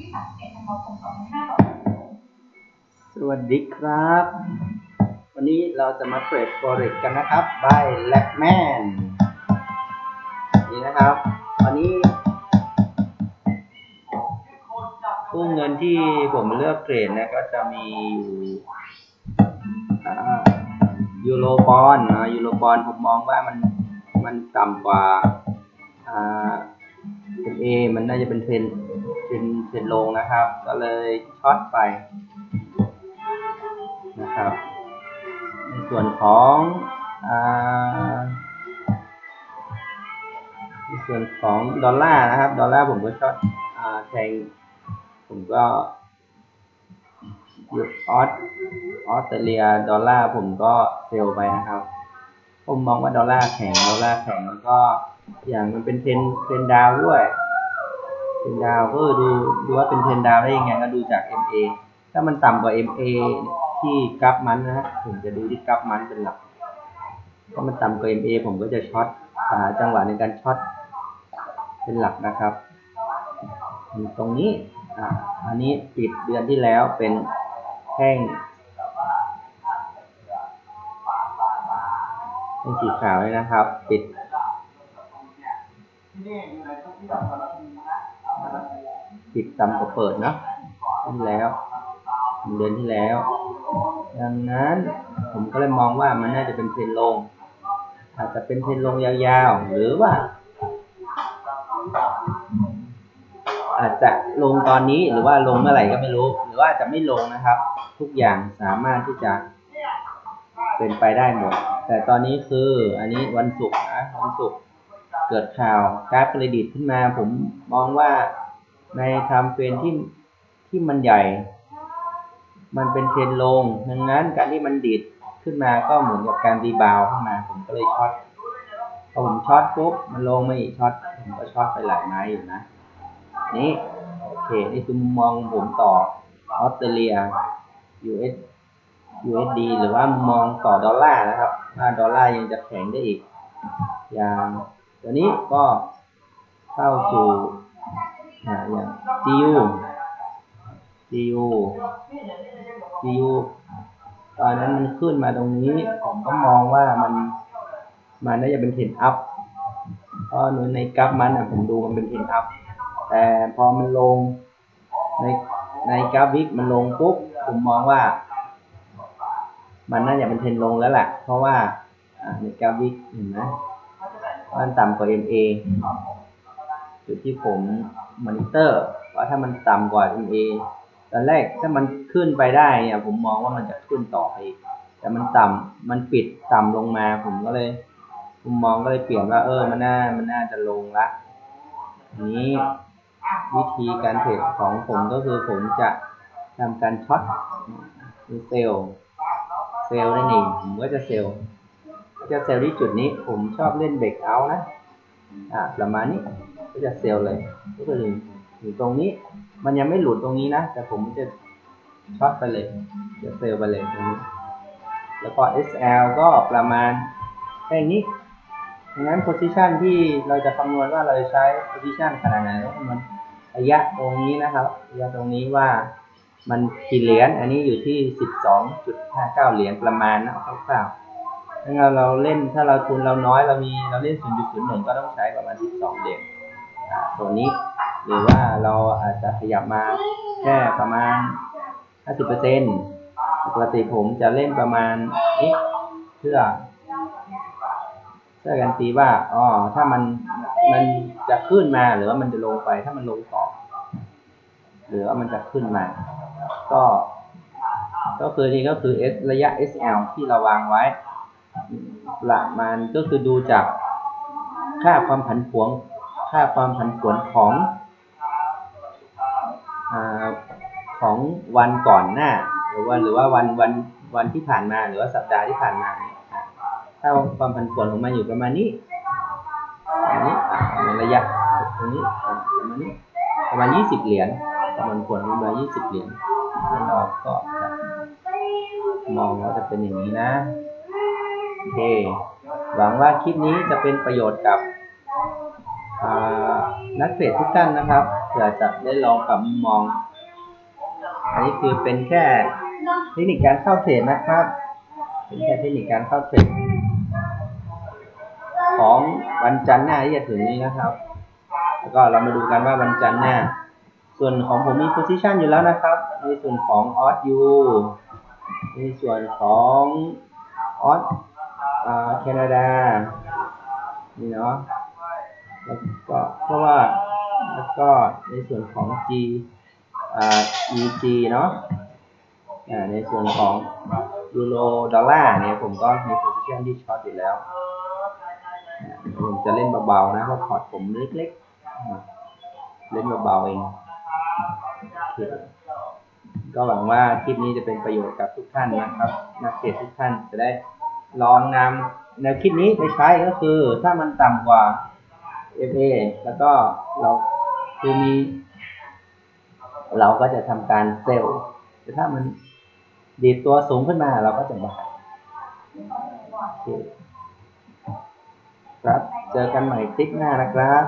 ที่31ธันวาคม2566สวัสดีครับ วันนี้เราจะมาเทรด forex กันนะครับ by Blackman นี่นะครับ วันนี้ตู้เงินที่ผมเลือกเทรดนะก็จะมีอยู่ยูโรบอลนะยูโรบอลผมมองว่ามันมันต่ำกว่าอ่า เป็นเอมันน่าจะเป็นเทรนเทรนเทรนลงนะครับ ก็เลยช็อตไปนะครับ ในส่วนของอาในส่วนของดอลลาร์นะครับ ดอลลาร์ผมก็ช็อตอ่าแทงผมก็หยุดออสออสเตรเลียดอลลาร์ผมก็เซลไปนะครับ ผมมองว่าดอลลาร์แข็งดอลลาร์แข็งแล้วก็ อย่างมันเป็นเทรนเทรนดาวด้วยเทรนดาวก็ดูดูว่าเป็นเทรนดาวได้ยังไงก็ดูจาก MA ถ้ามันต่ำกว่า MA ที่กราฟมันนะฮะผมจะดูที่กราฟมันเป็นหลักถ้ามันต่ำกว่า MA ผมก็จะช็อตหาจังหวะในการช็อตเป็นหลักนะครับตรงนี้อ่าอันนี้ปิดเดือนที่แล้วเป็นแท่งแท่งสีขาวเลยนะครับ ปิด ปิดต่ำกว่าเปิดเนาะที่แล้ว เดือนที่แล้ว ดังนั้นผมก็เลยมองว่ามันน่าจะเป็นเทรนลง อาจจะเป็นเทรนลงยาวๆ หรือว่า อาจจะลงตอนนี้หรือว่าลงเมื่อไหร่ก็ไม่รู้ หรือว่าจะไม่ลงนะครับ ทุกอย่างสามารถที่จะเป็นไปได้หมด แต่ตอนนี้คืออันนี้วันศุกร์นะวันศุกร์ เกิดข่าวกราฟเครดิตขึ้นมา ผมมองว่าในทม์เฟรมที่ที่มันใหญ่ มันเป็นเทรนลง ดังนั้นการที่มันดิดขึ้นมาก็เหมือนกับการรีบาวขึ้นมา ผมก็เลยช็อตพอผมช็อตปุ๊บมันลงมาอีกช็อตผมก็ช็อตไปหลายไม้อยู่นะ นี่โอเค นี่คือมุมมองผมต่อออสเตรเลีย US USD หรือว่ามุมมองต่อดอลลาร์นะครับว่าดอลลาร์ยังจะแข็งได้อีกอย่าง ตัวนี้ก็เข้าสู่อย่าง GU GU GU ตอนนั้นมันขึ้นมาตรงนี้ ผมก็มองว่ามันมันน่าจะเป็นเทรนอัพเพราะในกราฟมันอะผมดูมันเป็นเทรนอัพแต่พอมันลงในในกราฟวิกมันลงปุ๊บผมมองว่า มันน่าจะเป็นเทรนลงแล้วแหละเพราะว่าในกราฟวิกเห็นไหม มันต่ำกว่า MA จุดที่ผมมอนิเตอร์ว่าถ้ามันต่ำกว่า MA ตอนแรกถ้ามันขึ้นไปได้เนี่ยผมมองว่ามันจะขึ้นต่อไปอีกแต่มันต่ำมันปิดต่ำลงมาผมก็เลยผมมองก็เลยเปลี่ยนว่าเออมันน่ามันน่าจะลงละนี้วิธีการเทรดของผมก็คือผมจะทำการช็อตเซลล์เซลล์นั่นเองผมก็จะเซลล์ จะเซลล์ที่จุดนี้ผมชอบเล่นเบรกเอานะอ่าประมาณนี้ก็จะเซลล์เลยก็คืออยู่ตรงนี้ มันยังไม่หลุดตรงนี้นะ แต่ผมจะช็อตไปเลยจะเซลล์ไปเลยตรงนี้แล้วก็ SL ก็ประมาณแค่นี้ดังนั้น position ที่เราจะคำนวณว่าเราจะใช้ position ขนาดไหนก็คำนวณระยะตรงนี้นะครับระยะตรงนี้ว่ามันกี่เหรียญอันนี้อยู่ที่ 12.59 เหรียญประมาณนะคร่าวๆ ถ้าเราเล่นถ้าเราทุนเราน้อยเรามีเราเล่น 0.01 ก็ต้องใช้ประมาณ 12 เหรียญตัวนี้ หรือว่าเราอาจจะขยับมาแค่ประมาณ 50%ปกติผมจะเล่นประมาณนี้เพื่อเพื่อกันตีว่าอ๋อถ้ามันมันจะขึ้นมาหรือว่ามันจะลงไปถ้ามันลงต่อหรือว่ามันจะขึ้นมา ก็ ก็คือนี่ก็คือ S ระยะ SL ที่เราวางไว้ ประมาณก็คือดูจากค่าความผันผวนค่าความผันผวนของอของวันก่อนหน้า หรือว่าหรือว่าวันวันวันที่ผ่านมาหรือว่าสัปดาห์ที่ผ่านมาถ้าความผันผวนของมันอยู่ประมาณนี้อันนี้ระยะตรงนี้ประมาณนี้ประมาณยี่สิบเหรียญความผันผวนประมาณยี่สิบเหรียญเราก็จะมองว่าจะเป็นอย่างนี้นะ เค หวังว่าคลิปนี้จะเป็นประโยชน์กับนักเทรดทุกท่านนะครับเผื่อจะได้ลองปรับมุมมอง อันนี้คือเป็นแค่เทคนิคการเข้าเทรดนะครับ เป็นแค่เทคนิคการเข้าเทรดของวันจันทร์หน้าที่จะถึงนี้นะครับ แล้วก็เรามาดูกันว่าวันจันทร์หน้า ส่วนของผมมี position อยู่แล้วนะครับ ในส่วนของ o d u ในส่วนของ o d อ่า แคนาดา นี่เนาะ แล้วก็เพราะว่าแล้วก็ในส่วนของ G อ่า EG เนาะอ่าในส่วนของยูโรดอลลาร์เนี่ยผมก็มี position ที่ช็อตอยู่แล้ว ผมจะเล่นเบาๆนะเพราะพอร์ตผมเล็กๆ เล่นเบาๆเอง ก็หวังว่าคลิปนี้จะเป็นประโยชน์กับทุกท่านนะครับ นักเทรดทุกท่านจะได้ ลองนำแนวคิดนี้ไปใช้ก็คือ ถ้ามันต่ำกว่า FA แล้วก็เราคือมี เราก็จะทำการเซลล์แต่ถ้ามันดีดตัวสูงขึ้นมาเราก็จะบายครับ เจอกันใหม่คลิปหน้านะครับ